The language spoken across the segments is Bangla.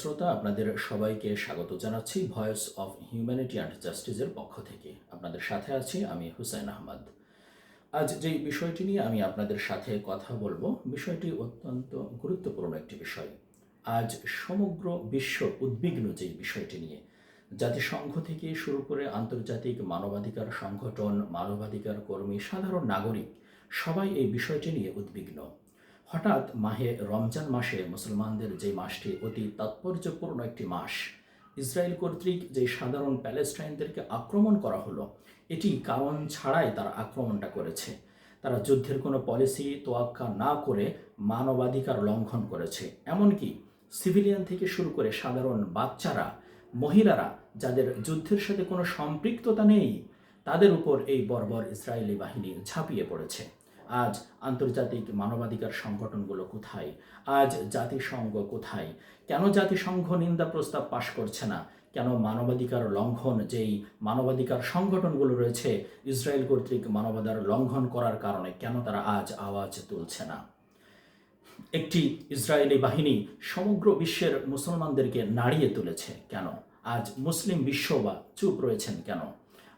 শ্রোতা, আপনাদের সবাইকে স্বাগত জানাচ্ছি ভয়েস অফ হিউম্যানিটি অ্যান্ড জাস্টিসের পক্ষ থেকে। আপনাদের সাথে আছি আমি হুসাইন আহমদ। আজ যেই বিষয়টি নিয়ে আমি আপনাদের সাথে কথা বলব, বিষয়টি অত্যন্ত গুরুত্বপূর্ণ একটি বিষয়। আজ সমগ্র বিশ্ব উদ্বিগ্ন যেই বিষয়টি নিয়ে, জাতিসংঘ থেকে শুরু করে আন্তর্জাতিক মানবাধিকার সংগঠন, মানবাধিকার কর্মী, সাধারণ নাগরিক, সবাই এই বিষয়টি নিয়ে উদ্বিগ্ন। হঠাৎ মাহে রমজান মাসে মুসলমানদের যে মাসটি অতি তাৎপর্যপূর্ণ একটি মাস, ইসরায়েল কর্তৃক যে সাধারণ প্যালেস্টাইনদেরকে আক্রমণ করা হলো, এটি কারণ ছাড়াই তারা আক্রমণটা করেছে। তারা যুদ্ধের কোনো পলিসি তোয়াক্কা না করে মানবাধিকার লঙ্ঘন করেছে। এমনকি সিভিলিয়ান থেকে শুরু করে সাধারণ বাচ্চারা, মহিলারা যাদের যুদ্ধের সাথে কোনো সম্পৃক্ততা নেই, তাদের উপর এই বর্বর ইসরায়েলি বাহিনী ঝাঁপিয়ে পড়েছে। আজ আন্তর্জাতিক মানবাধিকার সংগঠনগুলো কোথায়? আজ জাতিসংঘ কোথায়? কেন জাতিসংঘ নিন্দা প্রস্তাব পাশ করছে না? কেন মানবাধিকার লঙ্ঘন যেই মানবাধিকার সংগঠনগুলো রয়েছে, ইসরায়েল কর্তৃক মানবাধিকার লঙ্ঘন করার কারণে কেন তারা আজ আওয়াজ তুলছে না? একটি ইসরায়েলি বাহিনী সমগ্র বিশ্বের মুসলমানদেরকে নাড়িয়ে তুলেছে কেন? আজ মুসলিম বিশ্ব বা চুপ রয়েছেন কেন?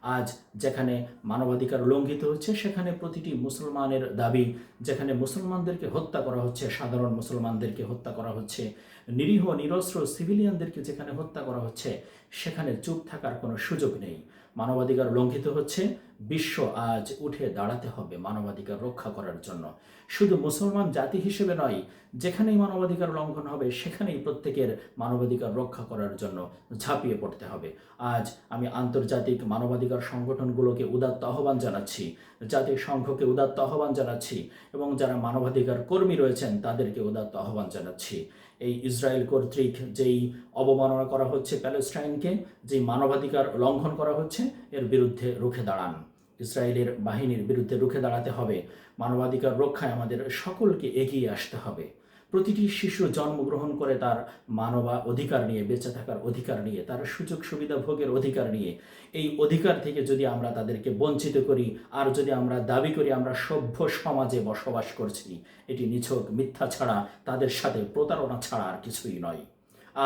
আজ যেখানে মানবাধিকার লঙ্ঘিত হচ্ছে, সেখানে প্রতিটি মুসলমানের দাবি, যেখানে মুসলমানদেরকে হত্যা করা হচ্ছে, সাধারণ মুসলমানদেরকে হত্যা করা হচ্ছে, নিরীহ, নিরস্ত্র সিভিলিয়ানদেরকে যেখানে হত্যা করা হচ্ছে, সেখানে চুপ থাকার কোনো সুযোগ নেই। মানবাধিকার লঙ্ঘিত হচ্ছে, বিশ্ব আজ উঠে দাঁড়াতে হবে মানবাধিকার রক্ষা করার জন্য। শুধু মুসলমান জাতি হিসেবে নয়, যেখানেই মানবাধিকার লঙ্ঘন হবে, সেখানেই প্রত্যেকের মানবাধিকার রক্ষা করার জন্য ঝাঁপিয়ে পড়তে হবে। আজ আমি আন্তর্জাতিক মানবাধিকার সংগঠনগুলোকে উদাত্ত আহ্বান জানাচ্ছি জাতিসংঘকে উদাত্ত আহ্বান জানাচ্ছি, এবং যারা মানবাধিকার কর্মী রয়েছেন, তাদেরকে উদাত্ত আহ্বান জানাচ্ছি। এই ইসরায়েল কর্তৃক যেই অবমাননা করা হচ্ছে প্যালেস্টাইনকে, যেই মানবাধিকার লঙ্ঘন করা হচ্ছে এর বিরুদ্ধে রুখে দাঁড়ান। ইসরায়েলের বাহিনীর বিরুদ্ধে রুখে দাঁড়াতে হবে। মানবাধিকার রক্ষায় আমাদের সকলকে এগিয়ে আসতে হবে। প্রতিটি শিশু জন্মগ্রহণ করে তার মানবা অধিকার নিয়ে, বেঁচে থাকার অধিকার নিয়ে, তার সুযোগ সুবিধা ভোগের অধিকার নিয়ে। এই অধিকার থেকে যদি আমরা তাদেরকে বঞ্চিত করি, আর যদি আমরা দাবি করি আমরা সভ্য সমাজে বসবাস করছি, এটি নিছক মিথ্যা ছাড়া, তাদের সাথে প্রতারণা ছাড়া আর কিছুই নয়।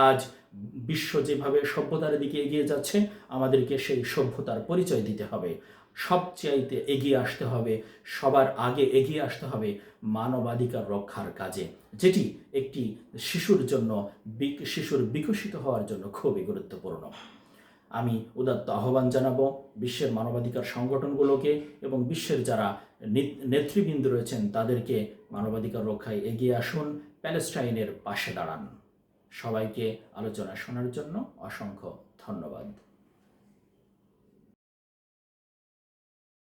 আজ বিশ্ব যেভাবে সভ্যতার দিকে এগিয়ে যাচ্ছে, আমাদেরকে সেই সভ্যতার পরিচয় দিতে হবে। সবচাইতে এগিয়ে আসতে হবে, সবার আগে এগিয়ে আসতে হবে মানবাধিকার রক্ষার কাজে, যেটি একটি শিশুর জন্য শিশুর বিকশিত হওয়ার জন্য খুবই গুরুত্বপূর্ণ। আমি উদাত্ত আহ্বান জানাব বিশ্বের মানবাধিকার সংগঠনগুলোকে এবং বিশ্বের যারা নেতৃবৃন্দ রয়েছেন, তাদেরকে মানবাধিকার রক্ষায় এগিয়ে আসুন, প্যালেস্টাইনের পাশে দাঁড়ান। সবাইকে আলোচনা শোনার জন্য অসংখ্য ধন্যবাদ।